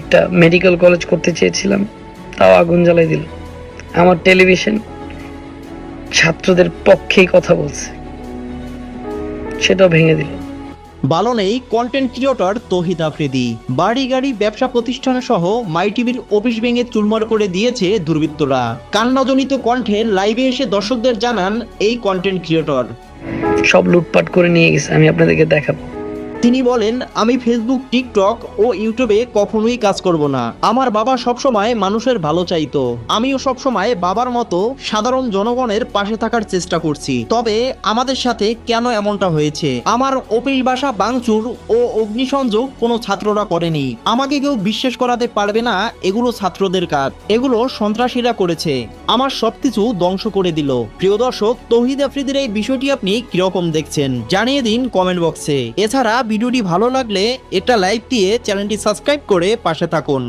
একটা medical college করতে চেয়েছিলাম তাও আগুন জ্বালাই দিল। আমার টেলিভিশন ছাত্রদের পক্ষেই কথা বলছে। সেটাও ভেঙে দিল। বালনেই কন্টেন্ট ক্রিয়েটর তহিদ আফ্রিদি বাড়ি গাড়ি ব্যবসা প্রতিষ্ঠান সহ মাই টিভির অফিস ভেঙে চুরমার করে দিয়েছে দুর্বৃত্তরা। কান্নাজনিত কণ্ঠে লাইভে এসে দর্শকদের জানান এই কন্টেন্ট ক্রিয়েটর সব লুটপাট করে নিয়ে গেছে আমি আপনাদেরকে দেখাবো। তিনি বলেন, আমি ফেসবুক টিকটক ও ইউটিউবে কখনোই কাজ করব না। আমার বাবা সবসময় মানুষের ভালো চাইতো। আমিও সবসময় বাবার মতো সাধারণ জনগণের পাশে থাকার চেষ্টা করছি। তবে আমাদের সাথে কেন এমনটা হয়েছে? আমার অফিস বাসা বাংচুর ও অগ্নিসংযোগ কোনো ছাত্ররা করেনি। আমাকে কেউ বিশ্বাস করাতে পারবে না, এগুলো ছাত্রদের কাজ। এগুলো সন্ত্রাসীরা করেছে। আমার সবকিছু ধ্বংস করে দিল। প্রিয় দর্শক, তৌহিদ আফ্রিদির এই বিষয়টি আপনি কীরকম দেখছেন? জানিয়ে দিন কমেন্ট বক্সে। এছাড়া ভিডিওটি ভালো লাগলে এটা লাইক দিয়ে চ্যানেলটি সাবস্ক্রাইব করে পাশে থাকুন।